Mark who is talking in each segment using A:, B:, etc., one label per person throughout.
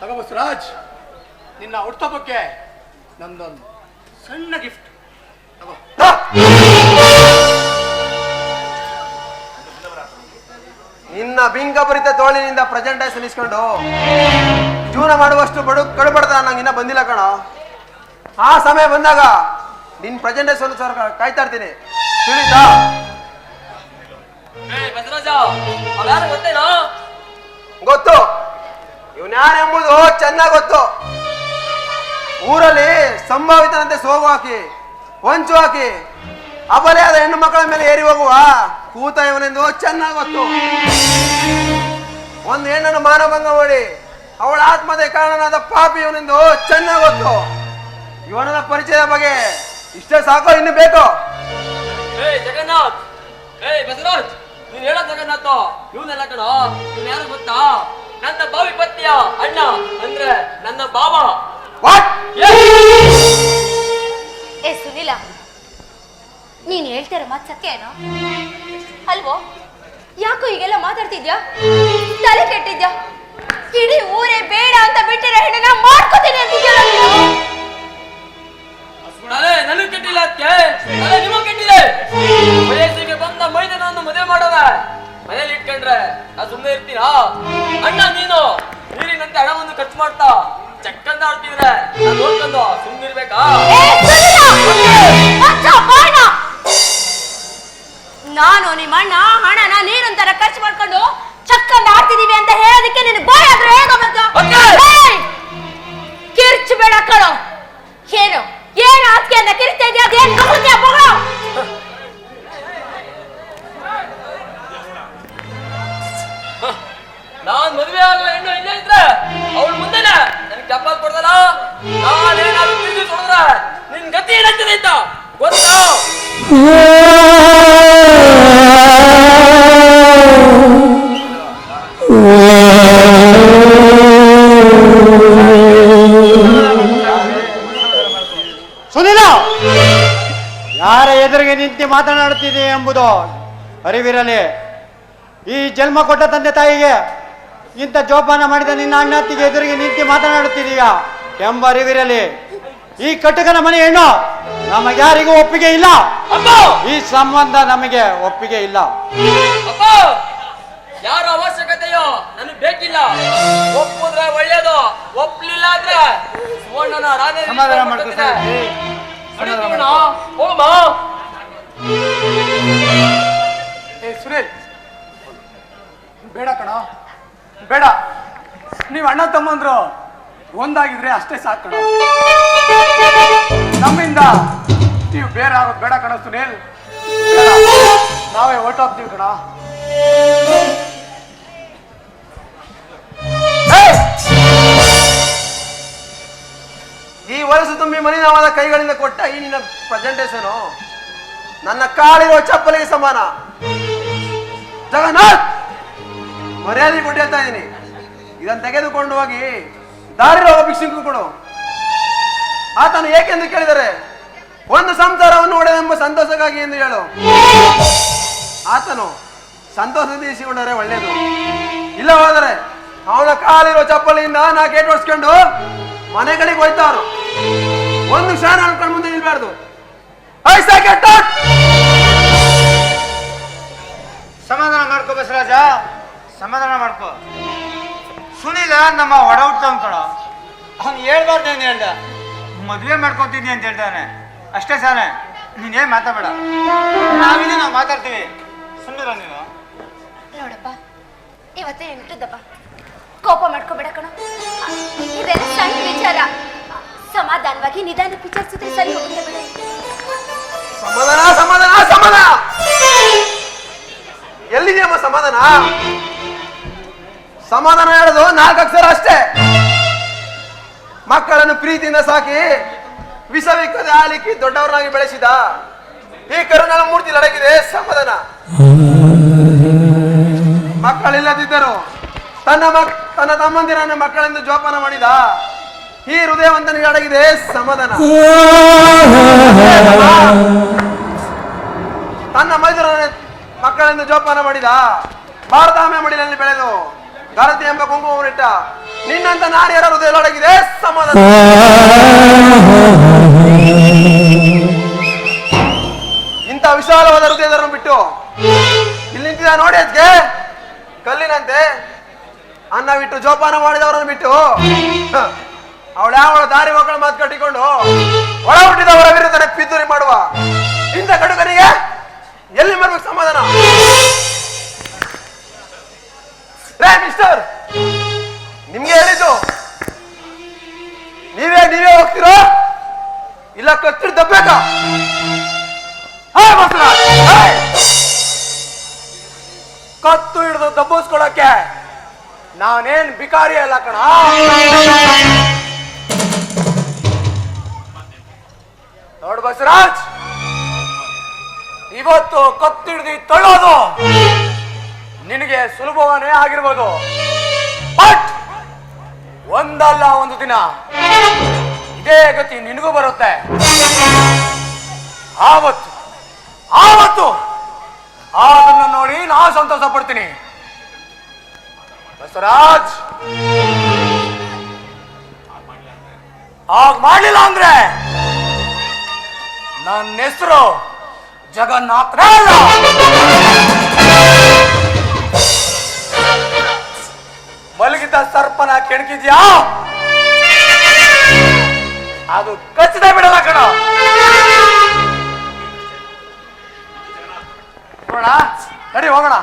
A: ತಗೋ ಬಸವರಾಜ್ ನಿನ್ನ ಹುಟ್ಟಬಕ್ಕೆ ನಂದೊಂದು ಸಣ್ಣ ಗಿಫ್ಟ್ ತಗೋ.
B: ನಿನ್ನ ಬಿಂಗಭರಿತ ತೋಳಿನಿಂದ ಪ್ರೆಸೆಂಟ್ ಆಗಿ ಸಲ್ಲಿಸ್ಕೊಂಡು ಜೀವನ ಮಾಡುವಷ್ಟು ಬಡು ಕಡುಬಡ್ದ ನಂಗೆ ಇನ್ನ ಬಂದಿಲ್ಲ ಕಣ. ಆ ಸಮಯ ಬಂದಾಗ ನಿನ್ ಆಗಿ ಸರ್ ಕಾಯ್ತಾ ಇರ್ತೀನಿ. ತಿಳಿತಾ? ಗೊತ್ತು. ಇವನ್ ಎಂಬುದು ಚೆನ್ನಾಗಿ ಗೊತ್ತು ಊರಲ್ಲಿ ಸಂಭಾವಿತನಂತೆ ಸೋಗು ಹಾಕಿ, ಹೊಂಚು ಹಾಕಿ, ಅಬಲೆಯಾದ ಹೆಣ್ಣು ಮಕ್ಕಳ ಮೇಲೆ ಏರಿ ಹೋಗುವ ಕೂತ ಇವನೆಂದು ಚೆನ್ನಾಗಿ ಗೊತ್ತು ಒಂದು ಹೆಣ್ಣನ್ನು ಮಾನಭಂಗ ಮಾಡಿ, ಅವಳ ಆತ್ಮದ ಕಾರಣನಾದ ಪಾಪಿ ಇವನೆಂದು ಚೆನ್ನಾಗಿ ಗೊತ್ತು ಇವನ ಪರಿಚಯದ ಬಗ್ಗೆ ಇಷ್ಟೇ ಸಾಕು ಇನ್ನು ಬೇಕು.
C: ಜಗನ್ನಾಥ್ ಏ ಬಸವರಾಜ್, ನೀನ್ ಹೇಳೋ ಜಗನ್ನಾಥ, ಇವನೆಲ್ಲ ಕಣ, ಇವ್ನು ಯಾರು ಗೊತ್ತಾ? ನನ್ನ ಬಾವಿ ಪತ್ನಿಯ ಅಣ್ಣ ಅಂದ್ರೆ ನನ್ನ ಬಾವ
B: ವಾಟ್
C: ಏ,
D: ಸುನಿಲ ನೀನ್ ಹೇಳ್ತಾರ ಮಾತ್ ಸತ್ಯ ಏನೋ? ಅಲ್ವೋ? ಯಾಕೋ ಈಗೆಲ್ಲ ಮಾತಾಡ್ತಿದ್ಯಾ? ತಲೆ ಕೆಟ್ಟಿದ್ಯಾ? ಇಡೀ ಊರೇ ಬೇಡ ಅಂತ ಬಿಟ್ಟಿರೋ ಹೆಣ್ಣನ್ನ ಮಾಡ್ಕೋತೀನಿ ಅಂತಿದ್ಯಲ್ಲ
C: ನನಗ್ ಕೆಟ್ಟಿಲ್ಲ ಅತ್ತೆ ನಿಮಗ್ ಕೆಟ್ಟಿದೆ. ವಯಸ್ಸಿಗೆ ಬಂದ ಮೈದನನ್ನು ಮದುವೆ ಮಾಡೋದ ಮನೇಲಿ ಇಟ್ಕೊಂಡ್ರೆ ನಾ ಸುಮ್ಮನೆ ಇರ್ತೀನಾ? ಅಣ್ಣ ನೀನು ನೀರಿನಂತೆ ಹಣವನ್ನು ಖರ್ಚು ಮಾಡ್ತಾ ಚಕ್ಕಂದ ಆಡ್ತಿದ್ರೆ ನಾನು ನೋಡ್ಕೊಂಡು
D: ಸುಮ್ಮನೆ ಇರ್ಬೇಕಾ! ನಾನು ನಿಮ್ಮ ಅಣ್ಣ ಹಣನ ನೀರಂತರ ಖರ್ಚು ಮಾಡ್ಕೊಂಡು ಚಕ್ಕಂದ ಆಡ್ತಿದೀವಿ ಅಂತ ಹೇಳೋದಕ್ಕೆ ನಿನ್ ಬಾಯ್ ಆದ್ರೆ ಹೇಗೋ ಬಂತು! ಕಿರ್ಚು ಬೇಡ ಕಣೋ. ಏನು? ಏನು ಆಸ್ಕೆ ಅಂತ ಕಿರ್ತಾ ಇದೆಯಾ? ಅದೇನು
C: ನಾನ್ ಮದುವೆ ಆಗಲ್ಲ ಹೆಣ್ಣು ಇಲ್ಲೇ ಇದ್ರೆ, ಅವಳ ಮುಂದೆನೆ ನನ್ಗೆ ಚಪ್ಪಾತ್ ಕೊಡ್ದಲ್ಲ? ನಾನೇನಾದ್ರು ತಿಂದು ಕೊಡಿದ್ರೆ ನಿನ್ ಗತಿ ಏನಾಗ್ತದೆ ಅಂತ ಗೊತ್ತಾ?
A: ಸುನಿಲ, ಯಾರ ಎದುರಿಗೆ ನಿಂತು ಮಾತನಾಡುತ್ತಿದೆ ಎಂಬುದು ಅರಿವಿರಲಿ. ಈ ಜನ್ಮ ಕೊಟ್ಟ ತಂದೆ ತಾಯಿಗೆ ಇಂಥ ಜೋಪಾನ ಮಾಡಿದ ನಿನ್ನ ಅಣ್ಣತ್ತಿಗೆ ಎದುರಿಗೆ ನಿಂತು ಮಾತನಾಡುತ್ತಿದೀಯ ಎಂಬ ಅರಿವಿರಲಿ. ಈ ಕಟಕನ ಮನೆ ಹೆಣ್ಣು ನಮಗ್ಯಾರಿಗೂ ಒಪ್ಪಿಗೆ ಇಲ್ಲ.
C: ಅಪ್ಪ!
A: ಈ ಸಂಬಂಧ ನಮಗೆ ಒಪ್ಪಿಗೆ ಇಲ್ಲ.
C: ಅಪ್ಪ! ಯಾರ ಅವಶ್ಯಕತೆಯೋ ನನಗೆ ಬೇಕಿಲ್ಲ. ಒಪ್ಪಿದ್ರೆ ಒಳ್ಳೇದು ಒಪ್ಲಿಲ್ಲ ಅಂದ್ರೆ ಸುವರ್ಣನ ರಾಧೆ
A: ಸಮಾಧಾನ ಸುರೇಶ್. ಬೇಡ ಕಣ. ಬೇಡ. ನೀವು ಅಣ್ಣ ತಮ್ಮಂದ್ರು ಒಂದಾಗಿದ್ರೆ ಅಷ್ಟೇ ಸಾಕು ನಮ್ಮಿಂದ ನೀವು ಬೇರೆ ಆಗೋದು ಬೇಡ ಕಣ ಸುನೀಲ್. ನಾವೇ ಹಾಕ್ತೀವಿ ಕಣ!
B: ಈ ವಯಸ್ಸು ತುಂಬಿ ಮಲಿನವಾದ ಕೈಗಳಿಂದ ಕೊಟ್ಟ ಈ ನಿನ್ನ ಪ್ರೆಸೆಂಟೇಶನು ನನ್ನ ಕಾಲಿರೋ ಚಪ್ಪಲಿಗೆ ಸಮಾನ. ಜಗನ್ನಾಥ್! ಮರ್ಯಾದೆ ಕೊಟ್ಟು ಹೇಳ್ತಾ ಇದ್ದೀನಿ. ಇದನ್ನು ತೆಗೆದುಕೊಂಡು ಹೋಗಿ ದಾರಿರೋ ಭಿಕ್ಷುಕು ಕೊಡು. ಆತನು ಏಕೆಂದು ಕೇಳಿದರೆ, ಒಂದು ಸಂಸಾರವನ್ನು ಒಡೆದೆಂಬ ಸಂತೋಷಕ್ಕಾಗಿ ಎಂದು ಹೇಳು. ಆತನು ಸಂತೋಷದಿಸಿಕೊಂಡರೆ ಒಳ್ಳೆಯದು. ಇಲ್ಲ ಹೋದರೆ ಅವನ ಕಾಲಿರೋ ಚಪ್ಪಲಿಯಿಂದ ನಾ ಗೇಟ್ ಹೊಡ್ಸ್ಕೊಂಡು ಮನೆಗಳಿಗೆ ಹೋಯ್ತಾರು. ಒಂದು ಕ್ಷಣ ಅನ್ಕೊಂಡು ಮುಂದೆ ನಿಲ್ಬಾರ್ದು.
E: ಸಮಾಧಾನ ಮಾಡ್ಕೋ ಬಸವರಾಜ. ಸಮಾಧಾನ ಮಾಡ್ಕೋ. ಸುನಿಲ ನಮ್ಮ ಒಡ ಹುಟ್ಟವ್ ಕಣ. ಅವ್ನು ಹೇಳ್ಬಾರ್ದು ಏನು ಹೇಳ್ದ. ಮದುವೆ ಮಾಡ್ಕೊತೀನಿ ಅಂತ ಹೇಳ್ತಾನೆ ಅಷ್ಟೇ ಸಾನೆ. ನೀನೇನು ಮಾತಾಡಬೇಡ. ನಾವಿನ ನಾವು ಮಾತಾಡ್ತೀವಿ. ಸುಮ್ಮನೆ ನೀನು.
D: ನೋಡಪ್ಪ ಇವತ್ತೇ ಎಂಟಿದ್ದಪ್ಪ ಕೋಪ ಮಾಡ್ಕೋಬೇಡ ಕಣ. ಇದೆಲ್ಲ ಸಣ್ಣ ವಿಚಾರ. ಸಮಾಧಾನವಾಗಿ ನಿಧಾನ ವಿಚಾರಿಸಿದ್ರೆ ಸರಿ ಹೋಗುತ್ತೆ ಬಿಡು.
B: ಸಮಾಧಾನ ಸಮಾಧಾನ ಸಮಾಧಾನ! ಎಲ್ಲಿದೆಯಮ್ಮ ಸಮಾಧಾನ? ಸಮಾಧಾನ ಹೇಳೋದು ನಾಲ್ಕು ಅಕ್ಷರ ಅಷ್ಟೇ. ಮಕ್ಕಳನ್ನು ಪ್ರೀತಿಯಿಂದ ಸಾಕಿ ವಿಷವಿಕ್ಕದೆ ಆಲಿಕ್ಕಿ ದೊಡ್ಡವರಾಗಿ ಬೆಳೆಸಿದ ಈ ಕರುಣಾಳ ಮೂರ್ತಿ ಅಡಗಿದೆ ಸಮಾಧಾನ. ಮಕ್ಕಳಿಲ್ಲದಿದ್ದರು ತನ್ನ ಮಕ್, ತನ್ನ ತಮ್ಮಂದಿರನ್ನು ಮಕ್ಕಳೆಂದು ಜೋಪಾನ ಮಾಡಿದ ಈ ಹೃದಯವಂತನಿಗೆ ಅಡಗಿದೆ ಸಮಾಧಾನ. ತನ್ನ ಮೈದರನ್ನು ಮಕ್ಕಳೆಂದು ಜೋಪಾನ ಮಾಡಿದ ಭಾರತಾಮೆ ಮಡಿಲಲ್ಲಿ ಬೆಳೆದು ಗಾರತಿ ಎಂಬ ಕುಂಕುಮವನ್ನಿಟ್ಟ ನಿನ್ನಂತ ನಾರಿಯರ ಯಾರ ಹೃದಯದೊಳಗಿದೆ ಸಮಾಧಾನ. ಇಂಥ ವಿಶಾಲವಾದ ಹೃದಯದವರನ್ನು ಬಿಟ್ಟು ಇಲ್ಲಿ ನಿಂತಿದ್ದ ನೋಡಿ ಅದ್ಕೆ ಕಲ್ಲಿನಂತೆ ಅನ್ನ ಬಿಟ್ಟು ಜೋಪಾನ ಮಾಡಿದವರನ್ನು ಬಿಟ್ಟು ಅವಳ ಅವಳ ದಾರಿ ಮಕ್ಕಳ ಮಾತು ಕಟ್ಟಿಕೊಂಡು ಒಳ ಹುಟ್ಟಿದವರ ವಿರುದ್ಧ ಪಿದ್ದುರಿ ಮಾಡುವ ಇಂಥ ಕಡುಗರಿಗೆ ಎಲ್ಲಿ ಬರ್ಬೇಕು ಸಮಾಧಾನ? ಮಿಸ್ಟರ್ ನಿಮ್ಗೆ ಹೇಳಿದ್ದು? ನೀವೇ ನೀವೇ ಹೋಗ್ತಿರೋ? ಇಲ್ಲ, ಕತ್ತಿರ್ ದಬ್ಬೇಕಾ! ಕತ್ತು ಹಿಡಿದು ದಬ್ಬಿಸ್ಕೊಳಕ್ಕೆ ನಾನೇನ್ ಬಿಕಾರಿ ಅಲ್ಲ ಕಣ? ನೋಡ್ ಬಸವರಾಜ್, ಇವತ್ತು ಕತ್ತು ಹಿಡಿದು ತಳ್ಳೋದು. ನಿನಗೆ ಸುಲಭವನೇ ಆಗಿರ್ಬೋದು. ಬಟ್ ಒಂದಲ್ಲ ಒಂದು ದಿನ. ಇದೇ ಗತಿ ನಿನಗೂ ಬರುತ್ತೆ. ಆವತ್ತು ಆವತ್ತು. ಅದನ್ನು ನೋಡಿ ನಾ ಸಂತೋಷ ಪಡ್ತೀನಿ ಬಸವರಾಜ್! ಆಗ ಮಾಡಲಿಲ್ಲ ಅಂದ್ರೆ ನನ್ನ ಹೆಸರು ಜಗನ್ನಾಥರೇ ಮಲಗಿದ್ದ ಸರ್ಪನ ಕೆಣಕಿದ್ಯಾ? ಅದು ಕಚ್ಚಿದ ಬಿಡಲ್ಲ ಕಣ. ನೋಡೋಣ, ನಡಿ ಹೋಗೋಣ.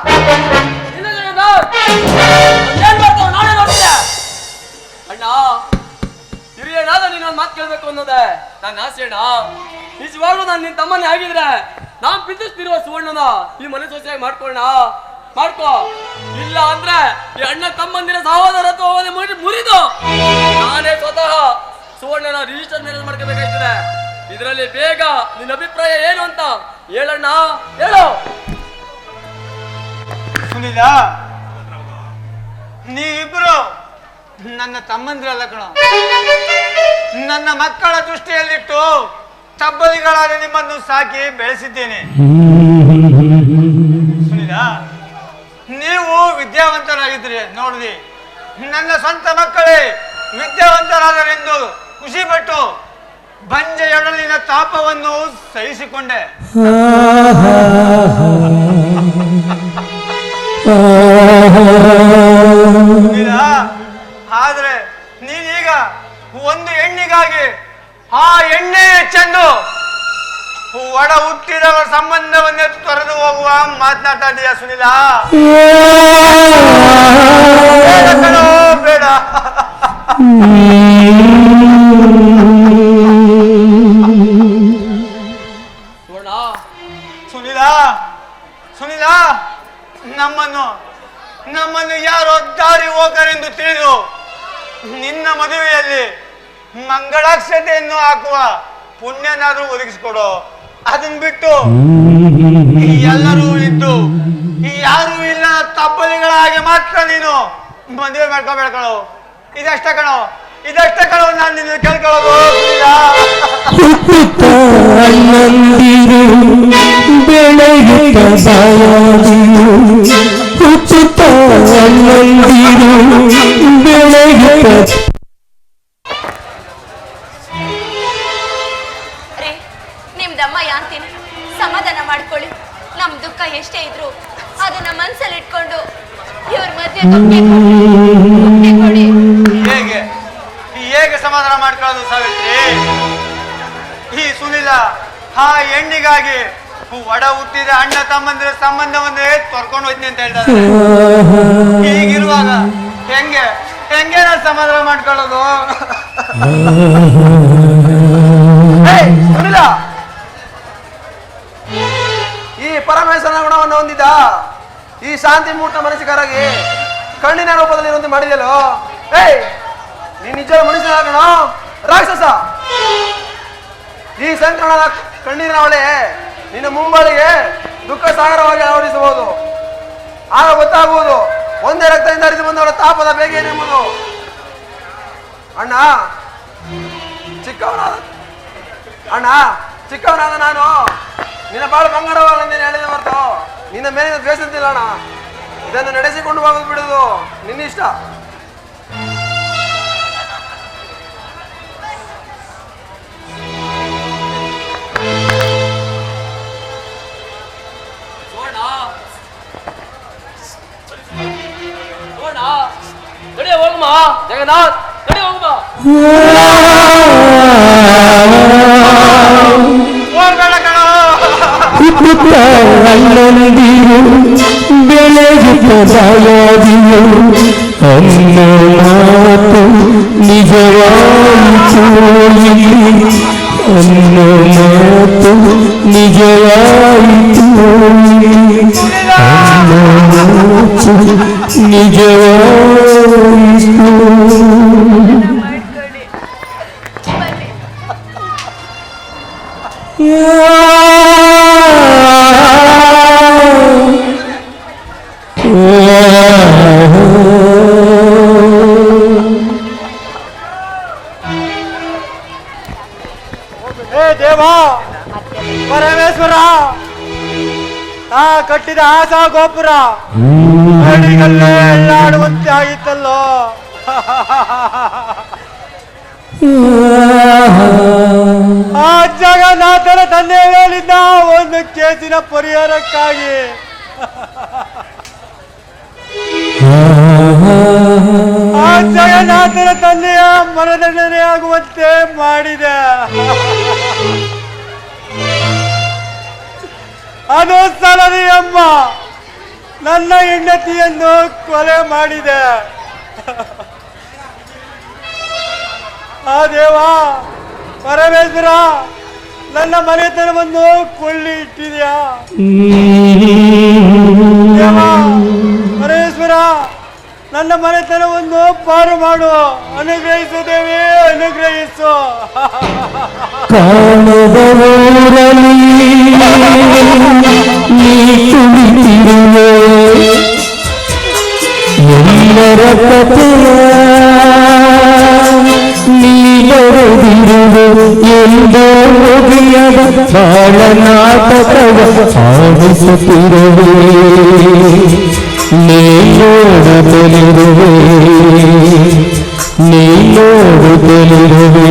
C: ನಾನೇ ಅಣ್ಣ, ಹಿರಿಯನಾದ ನೀನೊಂದು ಮಾತು ಕೇಳ್ಬೇಕು ಅನ್ನೋದೆ. ನನ್ನ ಆಸೆ ಅಣ್ಣ. ನಿಜವಾಗ್ಲೂ ನಾನು ನಿನ್ ತಮ್ಮನೇ ಆಗಿದ್ರೆ ನಾನ್ ಬಿದ್ದಿಸ್ತಿರುವ ಸುವರ್ಣನ ಈ ಮನೆ ಸೊಸೆಯಾಗಿ ಮಾಡ್ಕೊಳ್ಳೋಣ. ಮಾಡ್ಕೋ. ಇಲ್ಲ ಅಂದ್ರೆ ಈ ಅಣ್ಣ ತಮ್ಮಂದಿರ ಸಹೋದರತ್ವವನ್ನು ಮುರಿ- ಮುರಿದು. ನಾನೇ ಸ್ವತಃ ಸುವರ್ಣನ ರಿಜಿಸ್ಟರ್ ಮ್ಯಾರೇಜ್ ಮಾಡ್ಕೋಬೇಕಾಯ್ತದೆ ಇದರಲ್ಲಿ ಬೇಗ ನಿನ್ನ ಅಭಿಪ್ರಾಯ ಏನು ಅಂತ ಹೇಳಣ್ಣ. ಹೇಳು.
E: ಸುನಿಲ ನೀವಿಬ್ರು ನನ್ನ ತಮ್ಮಂದಿರಲ್ಲ ಕಣ. ನನ್ನ ಮಕ್ಕಳ ದೃಷ್ಟಿಯಲ್ಲಿಟ್ಟು ತಬ್ಬಲಿಗಳಾದ ನಿಮ್ಮನ್ನು ಸಾಕಿ ಬೆಳೆಸಿದ್ದೇನೆ. ಸುನಿಲ ನೀವು ವಿದ್ಯಾವಂತರಾಗಿದ್ರಿ ನೋಡಿದಿ ನನ್ನ ಸ್ವಂತ ಮಕ್ಕಳೇ ವಿದ್ಯಾವಂತರಾದರೆಂದು ಖುಷಿ ಪಟ್ಟು ಬಂಜೆಯೊಡಲಿನ ತಾಪವನ್ನು ಸಹಿಸಿಕೊಂಡೆ. ಆದ್ರೆ ನೀನೀಗ ಒಂದು ಹೆಣ್ಣಿಗಾಗಿ ಆ ಎಣ್ಣೆ ಚೆಂದು ಒಡ ಹುಟ್ಟಿದವರ ಸಂಬಂಧವನ್ನೇ ತೊರೆದು ಹೋಗುವ ಮಾತನಾಡ್ತಾ ಇದೀಯ ಸುನಿಲ? ಬೇಡ ಕಣೋ, ಬೇಡ.
C: ಸುವರ್ಣ.
E: ಸುನಿಲ ಸುನಿಲ ನಮ್ಮನ್ನು ನಮ್ಮನ್ನು ಯಾರೋ ದಾರಿ ಹೋಗರೆಂದು ತಿಳಿದು ನಿನ್ನ ಮದುವೆಯಲ್ಲಿ ಮಂಗಳಾಕ್ಷತೆಯನ್ನು ಹಾಕುವ ಪುಣ್ಯನಾದ್ರೂ ಒದಗಿಸಿಕೊಡು. ಅದನ್ನ ಬಿಟ್ಟು ಎಲ್ಲರೂ ಇದ್ದು, ಈ ಯಾರು ಇಲ್ಲ ತಬ್ಬಲಿಗಳ ಹಾಗೆ ಮಾತ್ರ ನೀನು ಮದುವೆ ಮಾಡ್ಕೋಬೇಡ ಕಣೋ ಇದಷ್ಟ ಕಣೋ ಇದಷ್ಟ ಕಣೋ ನಾನು ನಿನ್ನ ಕೇಳ್ಕೊಳ್ಳೋದು
F: ಬೆಳೆಯುತ್ತ ಸಾಯದಿರು ಹುಟ್ಟುತ್ತನ್ನಂದಿರು ಬೆಳೆಯುತ್ತ
D: ಒಪ್ಪಿಗೆ ಕೊಡಿ
E: ಹೇಗೆ? ಹೇಗೆ ಸಮಾಧಾನ ಮಾಡ್ಕೊಳ್ಳೋದು ಸಾವಿತ್ರಿ? ಈ ಸುನಿಲ, ಆ ಹೆಣ್ಣಿಗಾಗಿ ಒಡ ಹುಟ್ಟಿದ ಅಣ್ಣ ತಮ್ಮಂದಿರ ಸಂಬಂಧವನ್ನೇ ತೊರ್ಕೊಂಡು ಹೋಯ್ತೀನಿ ಅಂತ ಹೇಳ್ತಾರೆ ಹೀಗಿರುವಾಗ ಹೆಂಗೆ? ಹೆಂಗೆ ನಾನು ಸಮಾಧಾನ ಮಾಡ್ಕೊಳ್ಳೋದು?
B: ಈ ಪರಮೇಶ್ವರನ ಗುಣವನ್ನು ಹೊಂದಿದ್ದ ಈ ಶಾಂತಿ ಮೂರ್ತ ಮನಸ್ಸಿಗಾರಾಗಿ ಕಣ್ಣಿನ ರೂಪದಲ್ಲಿ ಇರುವಂತೆ ಮಾಡಿದೆಯಲ್ಲೋ? ಏಯ್ ನೀ ನಿಜ ಮನುಷ್ಯನಾಗೋಣ ರಾಕ್ಷಸ! ಈ ಸಂಕರಣದ ಕಣ್ಣಿನ ಅವಳೆ ನಿನ್ನ ಮುಂಬಳಿಗೆ ದುಃಖ ಸಾಗರವಾಗಿ ಆವರಿಸಬಹುದು ಆಗ ಗೊತ್ತಾಗುವುದು, ಒಂದೇ ರಕ್ತದಿಂದ ಹರಿದು ಬಂದವರ ತಾಪದ ಬೇಗ ಏನೆಂಬುದು ಅಣ್ಣ, ಚಿಕ್ಕವನಾದ ಅಣ್ಣ, ಚಿಕ್ಕವನಾದ ನಾನು. ನಿನ್ನ ಬಾಳು ಬಂಗಾರವಾಗಿದ್ದೇನೆ ಹೇಳಿದ ಹೊರತು ನಿನ್ನ ಮೇಲಿನ ದ್ವೇಷ ಅಣ್ಣ. ಇದನ್ನು ನಡೆಸಿಕೊಂಡು ಹೋಗೋದು ಬಿಡುದು ನಿನ್ನಿಷ್ಟ
C: ಹೋಗಮ್ಮ ಜಗನ್ನಾಥ್ ನಡಿ ಹೋಗಮ್ಮ
E: ಹೋಗ್ಬೇಡ ಕಣೋ.
F: ಪುಟ್ಟ ಅಣ್ಣಂದಿರು ಬೆಳಗಿದ ಬಾಯಾದಿಯು ಅನ್ನೋ ಮಾತು ನಿಜವಾಯಿತು ಇಲ್ಲಿ. ಅನ್ನೋ ಮಾತು ನಿಜವಾಯಿತು ಇಲ್ಲಿ. ಅನ್ನೋ ಮಾತು ನಿಜವಾಯಿತು
A: ಏ ಪರಮೇಶ್ವರ ಆ ಕಟ್ಟಿದ ಆಸ ಗೋಪುರ. ಎಲ್ಲಾಡುವಂತೆ ಆಗಿತ್ತಲ್ಲೋ. ಆ ಜಗನ್ನಾಥನ ತಂದೆ ಹೇಳಿದ್ದ ಒಂದು ಕೇಸಿನ ಪರಿಹಾರಕ್ಕಾಗಿ. ಆ ಜಗನ್ನಾಥನ ತಂದೆಯ ಮನದಂಡನೆ ಆಗುವಂತೆ ಮಾಡಿದೆ. ಅದು ಅಮ್ಮ ನನ್ನ ಹೆಂಡತಿಯನ್ನು ಕೊಲೆ ಮಾಡಿದೆ. ಆ ದೇವ ಪರಮೇಶ್ವರ ನನ್ನ ಮನೆತನವನ್ನು ಕೊಳ್ಳಿ ಇಟ್ಟಿದ್ಯಾ? ದೇವ ಪರಮೇಶ್ವರ ನನ್ನ ಮನೆತನವನ್ನು ಪಾರು ಮಾಡು. ಅನುಗ್ರಹಿಸು. ದೇವಿ ಅನುಗ್ರಹಿಸು
F: ಕಾಣದವರಲ್ಲಿ ನೀ ಕುಳಿತಿರುವೆ. ಎಲ್ಲರ ಕಥೆಯ ನೀ ಬರೆದಿರುವೆ. ಎಂದೋ ನಾಟಕವ ಆಡಿಸುತ್ತಿರುವೆ ನೀ ನೋಡುತ್ತಲಿರುವೆ ನೀ ನೋಡುತ್ತಲಿರುವೆ